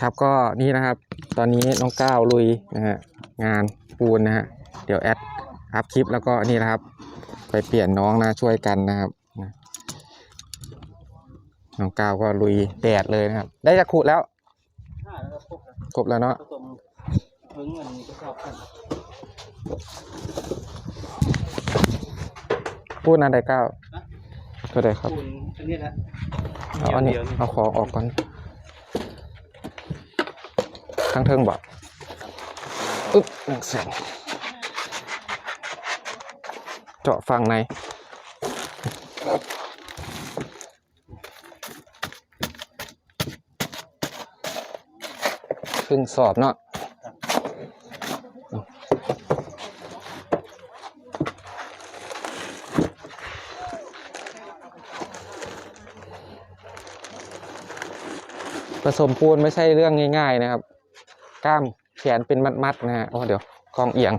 ครับก็นี่นะครับ ตอนนี้น้องก้าวลุยนะฮะงานปูนนะฮะเดี๋ยวแอดอัพคลิปแล้วก็นี่นะครับ ไปเปลี่ยนน้องนะช่วยกันนะครับนะน้องก้าวก็ลุยแดดเลยนะครับ ได้จะขุดแล้วห้าแล้วก็ครบแล้วครบแล้วเนาะผสมถึงอันนี้ก็ชอบกันพูดนะได้ก้าวก็ได้ครับคูณอันนี้แหละเอาอันนี้เดียวเอาของออกก่อน ทั้งเทิงบอกอึ๊บหนึ่งเส้นเจาะฝั่งในครึ่งสอบเนาะผสมปูนไม่ใช่เรื่องง่าย ๆ นะครับ กล้ามแขนเป็นมัดๆนะฮะโอ้เดี๋ยวกองเอียง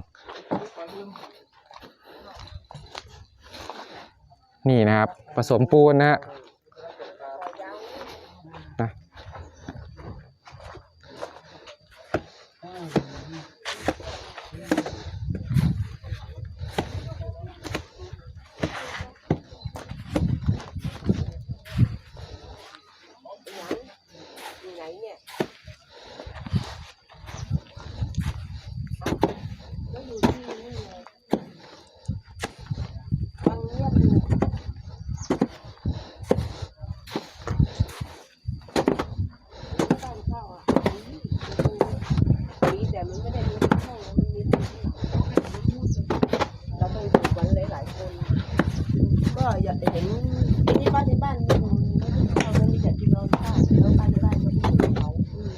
นี่นะครับ ผสมปูนนะฮะนะ อยู่ไหนเนี่ยก็อยู่ที่นี่ไงฟังเงียบอยู่บ้านเข้าอะมีแต่มันไม่ได้มีที่เข้านะมันมีที่เราต้องอยู่กันหลายๆคน ก็อยากเห็นที่บ้านที่บ้านไม่มีไม่ได้เข้ามันมีแต่ที่เราเช่าแล้วบ้านที่บ้านก็ไม่มีเขาอืม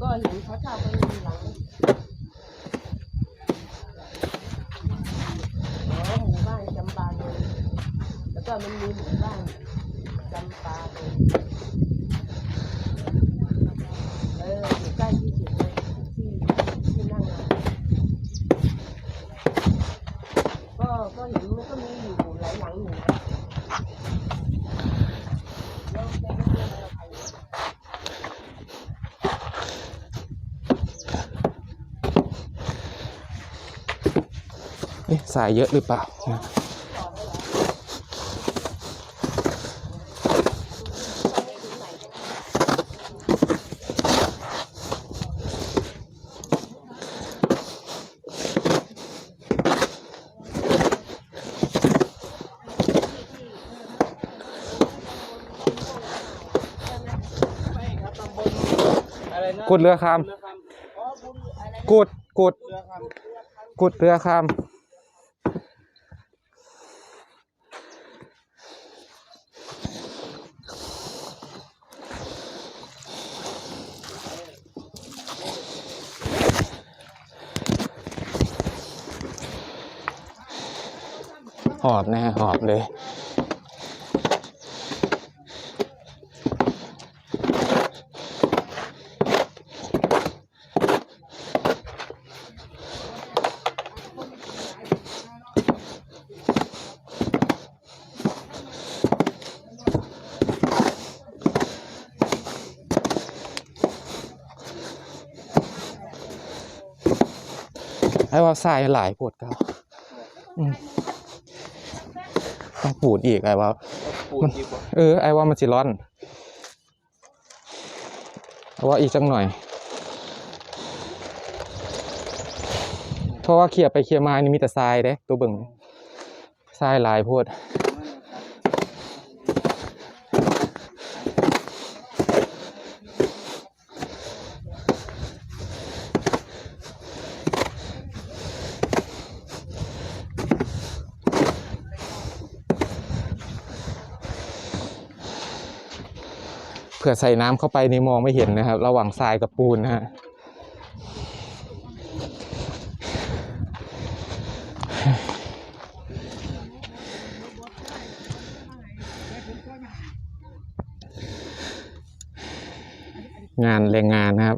ก็ เห็นเขาเช่ากันหลังอ๋อหมู่บ้านจำปาเลยแล้วก็มันมีหมู่บ้านจำปาเลยเอออยู่ใกล้ที่สุดเลยที่ที่นั่งอะก็ก็เห็นมันก็มีอยู่หลายหลังอยู่นะแล้วแกไม่เจออะไรใครเลย เอ๊ะ สายเยอะหรือเปล่านะกุดเรือคเรือคำกุดกุดำเรือคกุดเรือคำ หอบแน่หอบเลย ไอ้ว่าทรายหลายปวดเก่าอืม ต้องปูดอีกไอ้ว่าำปูนดีกว่าเออไอ้ว่ามันสิร้อนเอาว่าอีกจังหน่อย เพราะว่าเคลียร์ไปเคลียร์มานี่มีแต่ทรายเด้ตัวเบิ่งทรายหลายโพด เผื่อใส่น้ำเข้าไปนี่มองไม่เห็นนะครับ ระหว่างทรายกับปูนนะฮะงานแรงงานนะครับ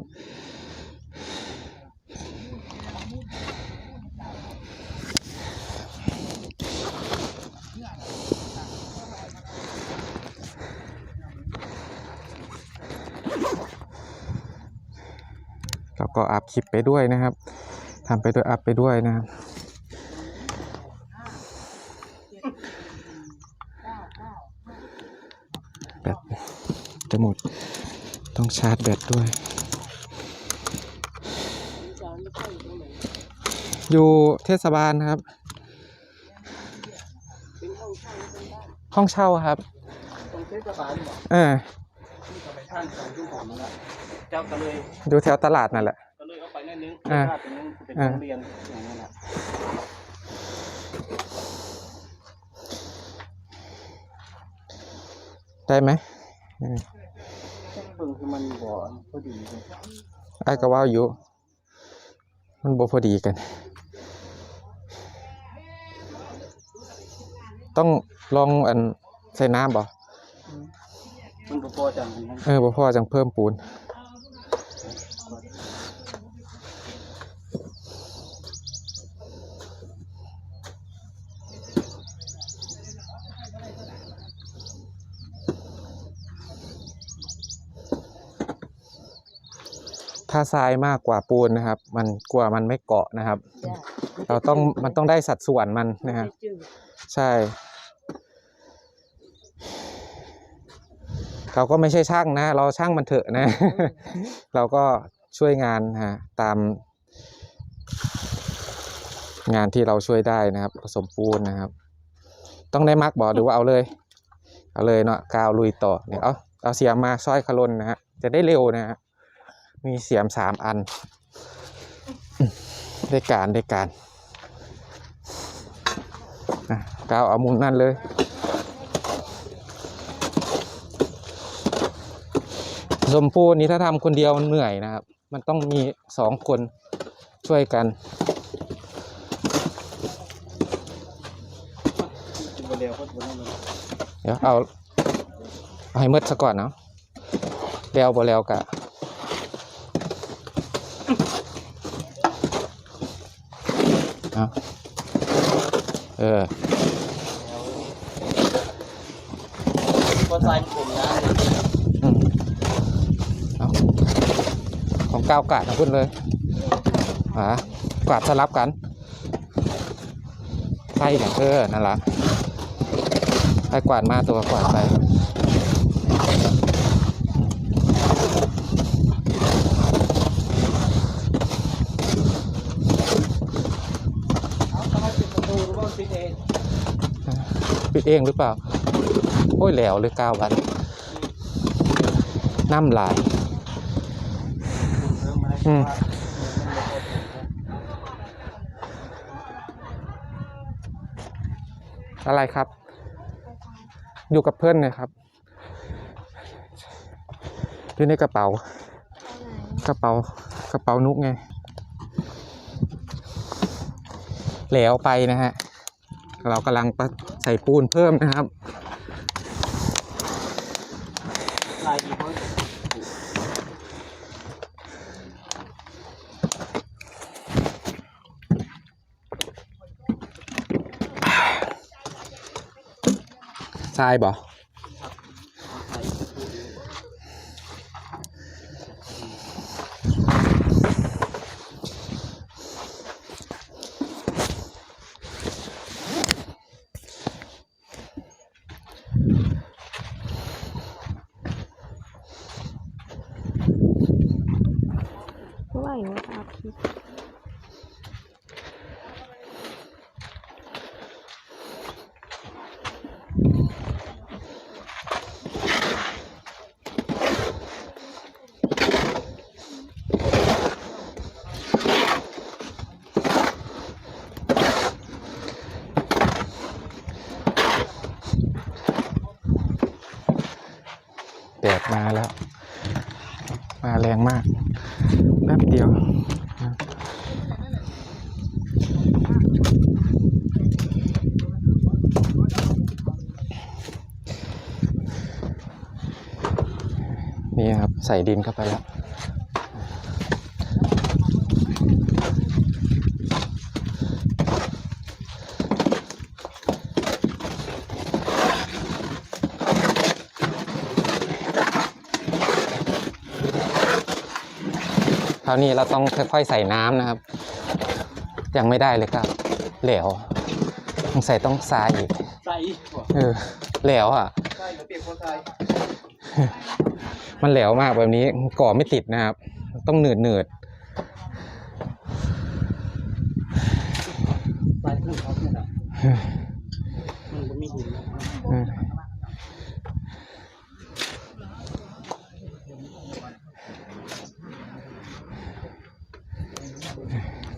อัพคลิปไปด้วยนะครับทำไปด้วยอัพไปด้วยนะครับแบตจะหมดต้องชาร์จแบตด้วย อยู่เทศบาลครับ ห้องเช่าครับเออ อยู่แถวตลาดนั่นแหละ อาไปนั่นนึงอ่าถ้าเป็นนึงเป็นอ่าโรงเรียนอย่างนั้นแหละได้ไหมเพิ่งคือมันบ่อพอดีเลยไอ้ก็ว่าอยู่ มันบ่พอดีกัน ต้องลองอันใส่น้ำบ่มันบ่พอจังนั้นเออบ่พอจังเพิ่มปูน ถ้าทรายมากกว่าปูนนะครับ มันกลัวมันไม่เกาะนะครับจ้ะเราต้องมันต้องได้สัดส่วนมันนะฮะจืดใช่ เราก็ไม่ใช่ช่างนะ เราช่างมันเถอะนะ เราก็ช่วยงานฮะตามงานที่เราช่วยได้นะครับ ผสมปูนนะครับ ต้องได้มักบอหรือว่าเอาเลย เอาเลยเนาะกาวลุยต่อเนี่ยเอาเอาเสียมมาซอยขลนนะฮะจะได้เร็วนะฮะ มีเสียมสามอัน ได้การได้การกาวเอามุมนั่นเลย สมปูนี้ถ้าทำคนเดียวมันเหนื่อยนะครับ มันต้องมีสองคนช่วยกันเดี๋ยวเอาให้มืดซะก่อนเนาะแล้วบ่แล้วกะ เอาเออก็ใส่ผมนะอืมเอาของก้าวกาดนะพุ่นเลยอ่ากาดสลับกันใช่เนี่ยเออนั่นละให้กวาดมาตัวกวาดไป เอาทำไมปิดประตูหรือว่าปิดเอง ปิดเองหรือเปล่า โอ้ยแหล้วเลยเก้าวันน้ำลายอืมอะไรครับ อยู่กับเพื่อนเลยครับ อยู่ในกระเป๋า กระเป๋ากระเป๋านุกไง แล้วไปนะฮะ เรากำลังป ใส่ปูนเพิ่มนะครับลายอีกมั้งทรายบ่ เพราะว่าอย่างว่าอาพิษ แดด มาแล้ว มาแรงมาก แป๊บเดียวนี่ครับ ใส่ดินเข้าไปแล้วาวนี้เราต้องค่อยๆใส่น้ำนะครับ ยังไม่ได้เลยครับ เหลวต้องใส่ต้องทรายอีกใส่บ่เออเหลวอะใส่กับเปียกคนใส่มันเหลวมากแบบนี้ก่อไม่ติดนะครับ ต้องหนืดหนืดใส่ขึ้นครับเนี่ยนะมันก็มีหินนะ ๆเออ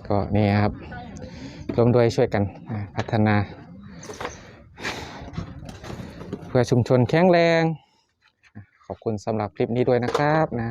ก็นี่ครับร่วมด้วยช่วยกันพัฒนา เพื่อชุมชนแข็งแรง ขอบคุณสำหรับคลิปนี้ด้วยนะครับนะ